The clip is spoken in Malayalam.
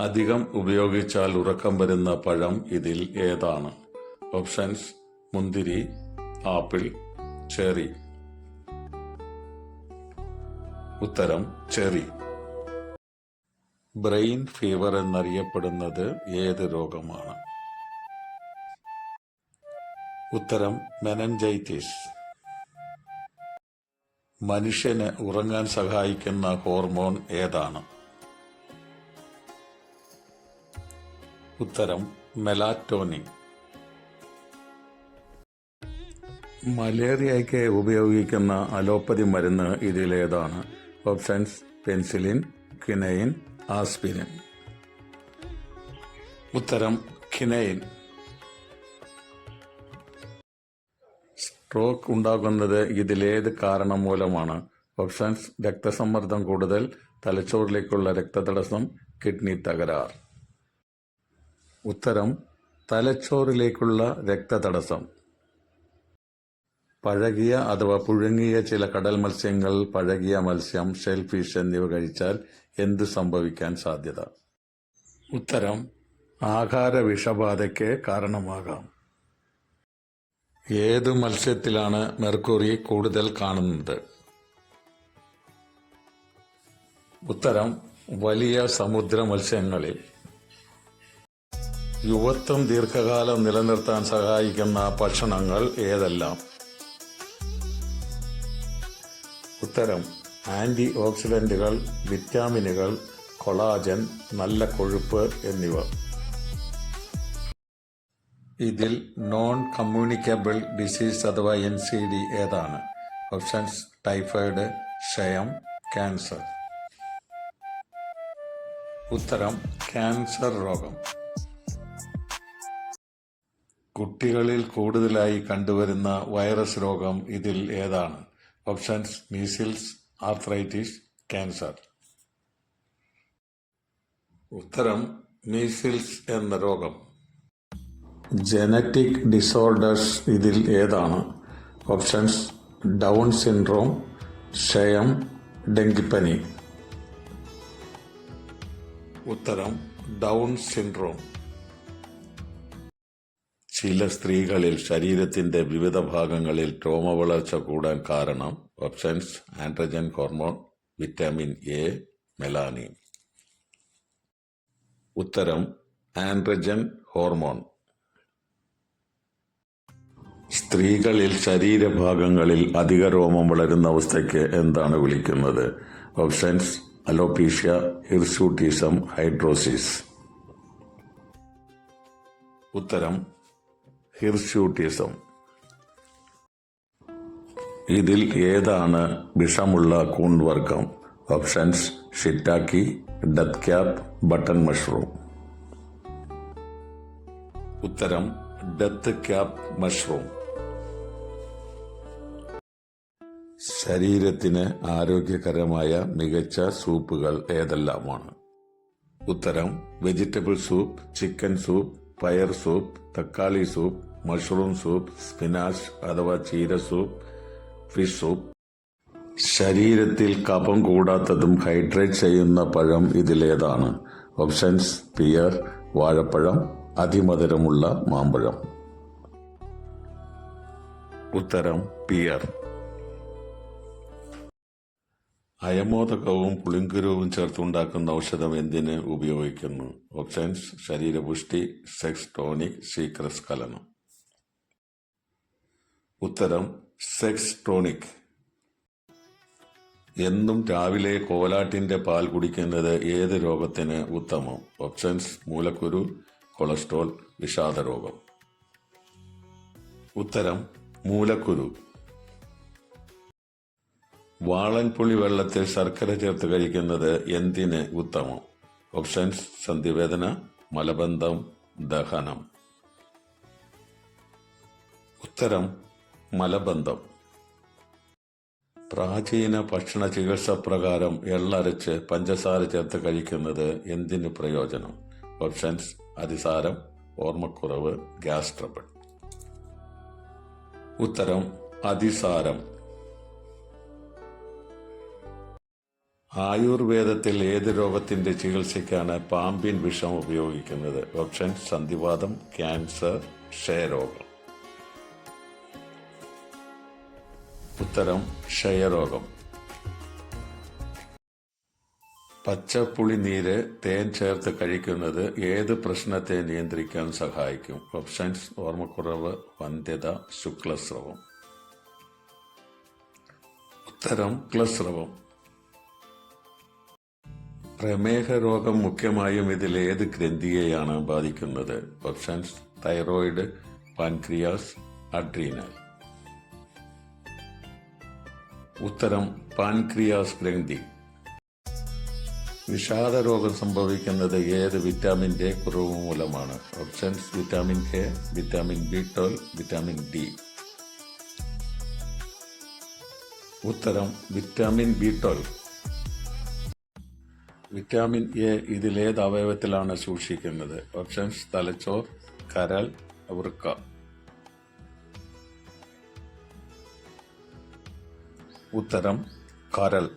അധികം ഉപയോഗിച്ചാൽ ഉറക്കം വരുന്ന പഴം ഇതിൽ ഏതാണ്? ഓപ്ഷൻസ് മുന്തിരി ആപ്പിൾ ചെറി. ഉത്തരം ചെറി. ബ്രെയിൻ ഫീവർ എന്നറിയപ്പെടുന്നത് ഏത് രോഗമാണ്? ഉത്തരം മെനഞ്ചൈറ്റിസ്. മനുഷ്യന് ഉറങ്ങാൻ സഹായിക്കുന്ന ഹോർമോൺ ഏതാണ്? ഉത്തരം മെലാറ്റോണിൻ. മലേറിയയ്ക്ക് ഉപയോഗിക്കുന്ന അലോപ്പതി മരുന്ന് ഇതിലേതാണ്. Options penicillin quinine aspirin. ഉത്തരം ഖിനൈൻ സ്ട്രോക്ക് ഉണ്ടാകുന്നത് ഇതിലേത് കാരണം മൂലമാണ്? ഓപ്ഷൻസ് രക്തസമ്മർദ്ദം കൂടുതൽ തലച്ചോറിലേക്കുള്ള രക്തതടസ്സം കിഡ്നി തകരാർ. ഉത്തരം തലച്ചോറിലേക്കുള്ള രക്തതടസ്സം. പഴകിയ അഥവാ പുഴുങ്ങിയ ചില കടൽ മത്സ്യങ്ങൾ പഴകിയ മത്സ്യം ഷെൽഫിഷ് എന്നിവ കഴിച്ചാൽ എന്ത് സംഭവിക്കാൻ സാധ്യത? ഉത്തരം ആഹാര വിഷബാധയ്ക്ക് കാരണമാകാം. ഏത് മത്സ്യത്തിലാണ് മെർക്കുറി കൂടുതൽ കാണുന്നത്? ഉത്തരം വലിയ സമുദ്ര മത്സ്യങ്ങളിൽ. യുവത്വം ദീർഘകാലം നിലനിർത്താൻ സഹായിക്കുന്ന ഭക്ഷണങ്ങൾ ഏതെല്ലാം? ഉത്തരം ആന്റി ഓക്സിഡന്റുകൾ വിറ്റാമിനുകൾ കൊളാജൻ നല്ല കൊഴുപ്പ് എന്നിവ. ഇതിൽ നോൺ കമ്മ്യൂണിക്കബിൾ ഡിസീസ് അഥവാ എൻ സി ഡി ഏതാണ്? ഓപ്ഷൻസ് ടൈഫോയിഡ് ക്ഷയം ക്യാൻസർ ഉത്തരം ക്യാൻസർ രോഗം. കുട്ടികളിൽ കൂടുതലായി കണ്ടുവരുന്ന വൈറസ് രോഗം ഇതിൽ ഏതാണ്? Options measles arthritis cancer. ഉത്തരം മീസിൽസ് എന്ന രോഗം. ജനറ്റിക് ഡിസോർഡേഴ്സ് ഇതിൽ ഏതാണ്? ഓപ്ഷൻസ് ഡൗൺ സിൻഡ്രോം ക്ഷയം ഡെങ്കിപ്പനി. ഉത്തരം ഡൗൺ സിൻഡ്രോം. ചില സ്ത്രീകളിൽ ശരീരത്തിന്റെ വിവിധ ഭാഗങ്ങളിൽ രോമവളർച്ച കൂടാൻ കാരണം options androgen hormone vitamin A melanin ഉത്തരം ആൻഡ്രജൻ ഹോർമോൺ. സ്ത്രീകളിൽ ശരീരഭാഗങ്ങളിൽ അധിക രോമം വളരുന്ന അവസ്ഥയ്ക്ക് എന്താണ് വിളിക്കുന്നത്? ഓപ്ഷൻസ് അലോപീഷ്യ ഹിർസൂട്ടിസം ഹൈഡ്രോസിസ് ഉത്തരം ഹിർസ്യൂട്ടിസം ഇതിൽ ഏതാണ് വിഷമുള്ള കൂൺവർഗം? Options shiitake death cap button mushroom ഉത്തരം ഡത്ത് ക്യാപ് മഷ്റൂം ശരീരത്തിന് ആരോഗ്യകരമായ മികച്ച സൂപ്പുകൾ ഏതെല്ലാമാണ്? ഉത്തരം വെജിറ്റബിൾ സൂപ്പ് ചിക്കൻ സൂപ്പ് പയർ സൂപ്പ് തക്കാളി സൂപ്പ് മഷ്റൂം സൂപ്പ് സ്പിനാച്ച് അഥവാ ചീര സൂപ്പ് ഫിഷ് സൂപ്പ്. ശരീരത്തിൽ കഫം കൂടാത്തതും ഹൈഡ്രേറ്റ് ചെയ്യുന്ന പഴം ഇതിലേതാണ്. ഓപ്ഷൻസ് പിയർ വാഴപ്പഴം അതിമധുരമുള്ള മാമ്പഴം. ഉത്തരം പിയർ. അയമോദകവും പുളിങ്കുരുവും ചേർത്തുണ്ടാക്കുന്ന ഔഷധം എന്തിന് ഉപയോഗിക്കുന്നു? ഓപ്ഷൻസ് ശരീരപുഷ്ടി സെക്സ് ടോണിക് ശീക്രസ്ഖലനം ഉത്തരം സെക്സ് ടോണിക്. എന്നും രാവിലെ കോലാട്ടിന്റെ പാൽ കുടിക്കുന്നത് ഏത് രോഗത്തിന് ഉത്തമം? ഓപ്ഷൻസ് മൂലക്കുരു കൊളസ്ട്രോൾ വിഷാദരോഗം. ഉത്തരം മൂലക്കുരു. വാളൻപുളി വെള്ളത്തിൽ ശർക്കര ചേർത്ത് കഴിക്കുന്നത് എന്തിന് ഉത്തമം? ഓപ്ഷൻസ് സന്ധിവേദന മലബന്ധം ദഹനം. ഉത്തരം മലബന്ധം. പ്രാചീന ഭക്ഷണ ചികിത്സ പ്രകാരം എള്ളരച്ച് പഞ്ചസാര ചേർത്ത് കഴിക്കുന്നത് എന്തിന് പ്രയോജനം? ഓപ്ഷൻസ് അതിസാരം ഓർമ്മക്കുറവ് ഗ്യാസ് ട്രബിൾ ഉത്തരം അതിസാരം. ആയുർവേദത്തിൽ ഏത് രോഗത്തിന്റെ ചികിത്സയ്ക്കാണ് പാമ്പിൻ വിഷം ഉപയോഗിക്കുന്നത്? ഓപ്ഷൻ സന്ധിവാദം ക്യാൻസർ ക്ഷയരോഗം. ഉത്തരം ക്ഷയരോഗം. പച്ചപ്പുളി നീര് തേൻ ചേർത്ത് കഴിക്കുന്നത് ഏത് പ്രശ്നത്തെ നിയന്ത്രിക്കാൻ സഹായിക്കും? ഓപ്ഷൻസ് ഓർമ്മക്കുറവ് വന്ധ്യത ശുക്ലസ്രവം. ഉത്തരം ക്ലസ്രവം. പ്രമേഹ രോഗം മുഖ്യമായും ഇതിൽ ഏത് ഗ്രന്ഥിയെയാണ് ബാധിക്കുന്നത്? ഓപ്ഷൻസ് തൈറോയിഡ് പാൻക്രിയാസ് അഡ്രീനൽ ഉത്തരം പാൻക്രിയാസ് ഗ്രന്ഥി. വിഷാദ രോഗം സംഭവിക്കുന്നത് ഏത് വിറ്റാമിന്റെ കുറവ് മൂലമാണ്? Options vitamin A vitamin B twelve vitamin D ഉത്തരം vitamin B twelve vitamin A ഇതിലേത് അവയവത്തിലാണ് സൂക്ഷിക്കുന്നത്? ഓപ്ഷൻസ് തലച്ചോർ കരൾ വൃക്ക. ഉത്തരം കരൾ.